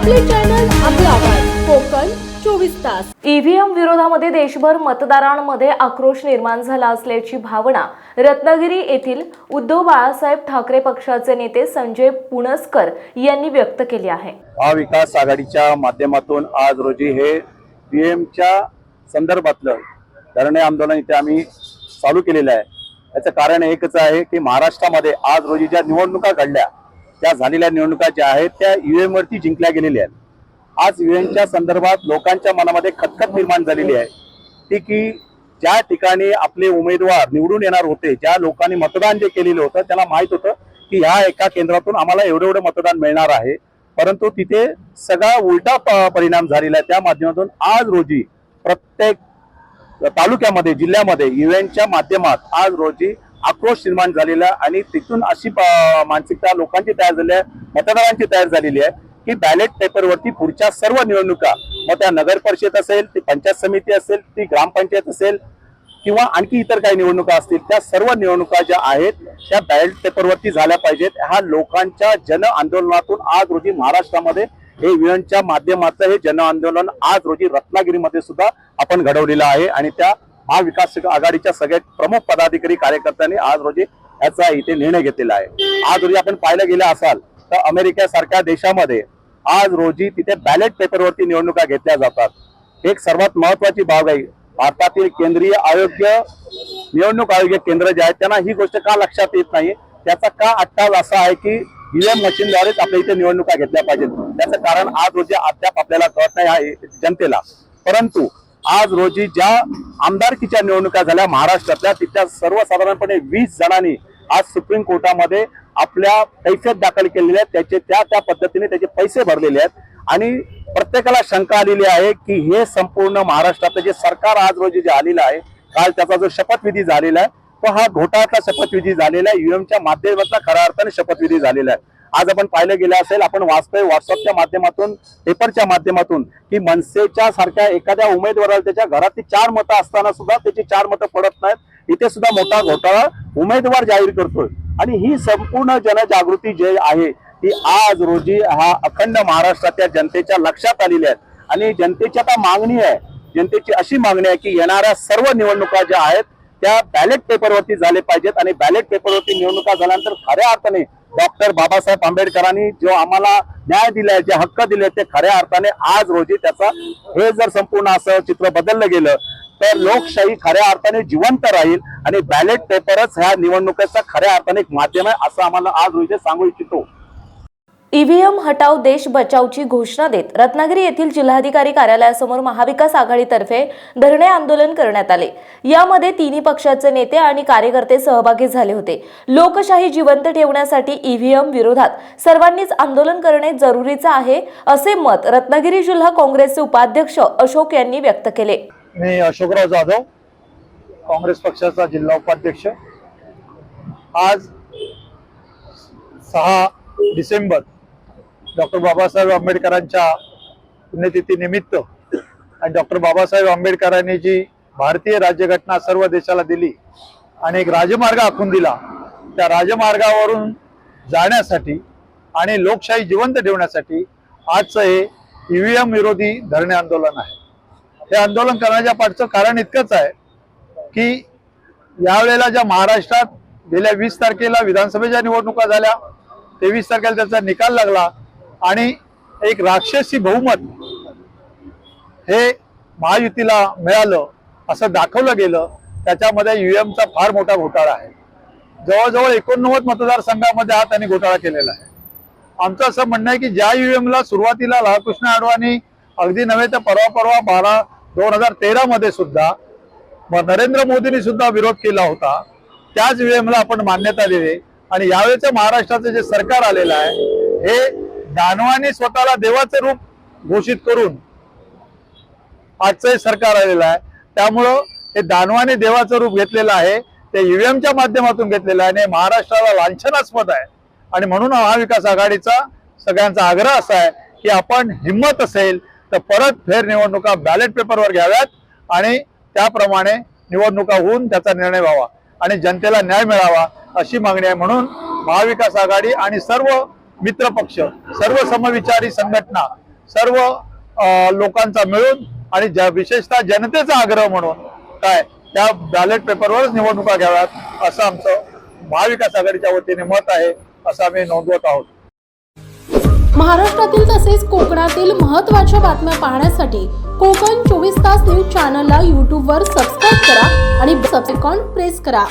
आपले चॅनल आपला आवाज. कोकण चोवीस तास. ईव्हीएम विरोधामध्ये देशभर मतदारांमध्ये आक्रोश निर्माण झाला असल्याची भावना रत्नागिरी येथील उद्धव बाळासाहेब ठाकरे पक्षाचे नेते संजय पुणसकर यांनी व्यक्त केली आहे. महाविकास आघाडीच्या माध्यमातून आज रोजी हे ईव्हीएमच्या संदर्भातलं धरणे आंदोलन इथे आम्ही चालू केलेलं आहे. याचं कारण एकच आहे की महाराष्ट्रामध्ये आज रोजी ज्या निवडणुका घडल्या त्या झालेल्या निवडणुका ज्या आहेत त्या ईव्हीएम वरती जिंकल्या गेलेल्या आहेत. आज ईव्हीएमच्या संदर्भात लोकांच्या मनामध्ये खतखत निर्माण झालेली आहे. ती की ज्या ठिकाणी आपले उमेदवार निवडून येणार होते ज्या लोकांनी मतदान जे केलेलं होतं त्याला माहीत होतं की ह्या एका केंद्रातून आम्हाला एवढं एवढं मतदान मिळणार आहे. परंतु तिथे सगळा उलटा प- परिणाम झालेला आहे. त्या माध्यमातून आज रोजी प्रत्येक तालुक्यामध्ये जिल्ह्यामध्ये इव्हेंटच्या माध्यमात आज रोजी आक्रोश निर्माण झालेला आहे. आणि तिथून अशी मानसिकता लोकांची तयार झाली आहे मतदारांची तयार झालेली आहे की बॅलेट पेपरवरती पुढच्या सर्व निवडणुका मग त्या नगर परिषद असेल ती पंचायत समिती असेल ती ग्रामपंचायत असेल किंवा आणखी इतर काही निवडणुका असतील त्या सर्व निवडणुका ज्या आहेत त्या बॅलेट पेपरवरती झाल्या पाहिजेत. ह्या लोकांच्या जन आंदोलनातून आज रोजी महाराष्ट्रामध्ये हे विवनच्या माध्यमाचं हे जन आंदोलन आज रोजी रत्नागिरीमध्ये सुद्धा आपण घडवलेलं आहे. आणि त्या महाविकास आघाडीच्या सगळ्या प्रमुख पदाधिकारी कार्यकर्त्यांनी आज रोजी याचा इथे निर्णय घेतलेला आहे. आज रोजी आपण पाहायला गेले असाल तर अमेरिकेसारख्या देशामध्ये आज रोजी तिथे बॅलेट पेपरवरती निवडणुका घेतल्या जातात. एक सर्वात महत्वाची बाब आहे भारतातील केंद्रीय आरोग्य निवडणूक आरोग्य केंद्र जे आहेत त्यांना ही गोष्ट का लक्षात येत नाही? त्याचा का अट्टाल असा आहे की ईव्हीएम मशीनद्वारेच आपल्या इथे निवडणुका घेतल्या पाहिजेत? त्याचं कारण आज रोजी अद्याप आपल्याला कळत नाही आहे जनतेला. परंतु आज रोजी ज्या आमदारकीच्या निवडणुका झाल्या महाराष्ट्रातल्या तिथल्या सर्वसाधारणपणे वीस जणांनी आज सुप्रीम कोर्टामध्ये आपल्या कैफियत दाखल केलेले आहेत. त्याचे त्या त्या पद्धतीने त्याचे पैसे भरलेले आहेत. आणि प्रत्येकाला शंका आलेली आहे की हे संपूर्ण महाराष्ट्रातलं जे सरकार आज रोजी जे आलेलं आहे काल त्याचा जो शपथविधी झालेला आहे तो हा घोटाळ्याचा शपथविधी झालेला आहे. UM युएमच्या माध्यमातला खऱ्या अर्थाने शपथविधी झालेला आहे. आज आपण पाहिलं गेलं असेल आपण वाचतोय व्हॉट्सअपच्या माध्यमातून पेपरच्या माध्यमातून की मनसेच्या सारख्या एखाद्या उमेदवाराला त्याच्या घरातली चार मतं असताना सुद्धा त्याची चार मतं पडत नाहीत. इथे सुद्धा मोठा घोटाळा उमेदवार जाहीर करतोय. आणि ही संपूर्ण जनजागृती जे आहे ती आज रोजी हा अखंड महाराष्ट्रातल्या जनतेच्या लक्षात आलेली आहे. आणि जनतेची आता मागणी आहे जनतेची अशी मागणी आहे की येणाऱ्या सर्व निवडणुका ज्या आहेत त्या बॅलेट पेपरवरती झाले पाहिजेत. आणि बॅलेट पेपरवरती निवडणुका झाल्यानंतर खऱ्या अर्थाने डॉक्टर बाबासाहेब आंबेडकरांनी जो आम्हाला न्याय दिलाय जे हक्क दिले ते खऱ्या अर्थाने आज रोजी त्याचा हे जर संपूर्ण असं चित्र बदललं गेलं तर लोकशाही खऱ्या अर्थाने जिवंत राहील आणि बॅलेट पेपरच ह्या निवडणुकीचा खऱ्या अर्थाने एक माध्यम आहे असं आम्हाला आज रोजी सांगू इच्छितो. ईव्हीएम हटाव देश बचावची घोषणा देत रत्नागिरी येथील जिल्हाधिकारी कार्यालयासमोर महाविकास आघाडीतर्फे धरणे आंदोलन करण्यात आले. यामध्ये तिन्ही पक्षाचे नेते आणि कार्यकर्ते सहभागी झाले होते. लोकशाही जिवंत ठेवण्यासाठी ईव्हीएम विरोधात सर्वांनीच आंदोलन करणे जरुरीचं आहे असे मत रत्नागिरी जिल्हा काँग्रेसचे उपाध्यक्ष अशोक यांनी व्यक्त केले. मी अशोकराव जाधव काँग्रेस पक्षाचा जिल्हा उपाध्यक्ष. आज सहा डिसेंबर डॉक्टर बाबासाहेब आंबेडकरांच्या पुण्यतिथीनिमित्त आणि डॉक्टर बाबासाहेब आंबेडकरांनी जी भारतीय राज्यघटना सर्व देशाला दिली आणि एक राजमार्ग आखून दिला त्या राजमार्गावरून जाण्यासाठी आणि लोकशाही जिवंत ठेवण्यासाठी आजचं हे ईव्हीएम विरोधी धरणे आंदोलन आहे. हे आंदोलन करण्याच्या पाठचं कारण इतकंच आहे की यावेळेला ज्या महाराष्ट्रात गेल्या वीस तारखेला विधानसभेच्या निवडणुका झाल्या तेवीस तारखेला त्याचा निकाल लागला आणि एक राक्षसी बहुमत हे महायुतीला मिळालं असं दाखवलं गेलं त्याच्यामध्ये युएमचा फार मोठा घोटाळा आहे. जवळजवळ एकोणनव्वद मतदारसंघामध्ये हा त्यांनी घोटाळा केलेला आहे. आमचं असं म्हणणं आहे की ज्या युएमला सुरुवातीला लालकृष्ण अडवाणी अगदी नव्हे तर परवा परवा बारा दोन हजार तेरा मध्ये सुद्धा नरेंद्र मोदींनी सुद्धा विरोध केला होता. त्याच ला आपण मान्यता दिली. आणि यावेळेचं महाराष्ट्राचं जे सरकार आलेलं आहे हे दानवाने स्वतःला देवाचं रूप घोषित करून आजचं सरकार आलेलं आहे. त्यामुळं हे दानवाने देवाचं रूप घेतलेलं आहे ते ईव्हीएमच्या माध्यमातून घेतलेलं आहे आणि महाराष्ट्राला लांछनास्पद आहे. आणि म्हणून महाविकास आघाडीचा सगळ्यांचा आग्रह असा आहे की आपण हिंमत असेल तर परत फेर निवडणुका बॅलेट पेपरवर घ्याव्यात आणि त्याप्रमाणे निवडणुका होऊन त्याचा निर्णय व्हावा आणि जनतेला न्याय मिळावा अशी मागणी आहे. म्हणून महाविकास आघाडी आणि सर्व मित्रपक्ष सर्व समविचारी संघटना सर्व लोकांचा मिळून आणि ज्या विशेषतः जनतेचा आग्रह म्हणून काय त्या बॅलेट पेपरवरच निवडणुका घ्याव्यात असं आमचं महाविकास आघाडीच्या वतीने मत आहे असं आम्ही नोंदवत आहोत. महाराष्ट्रातील तसेच कोकणातील महत्त्वाच्या बातम्या पाहण्यासाठी कोकण चोवीस तास न्यूज चॅनलला यूट्यूबवर सबस्क्राईब करा आणि सबसेकॉन प्रेस करा.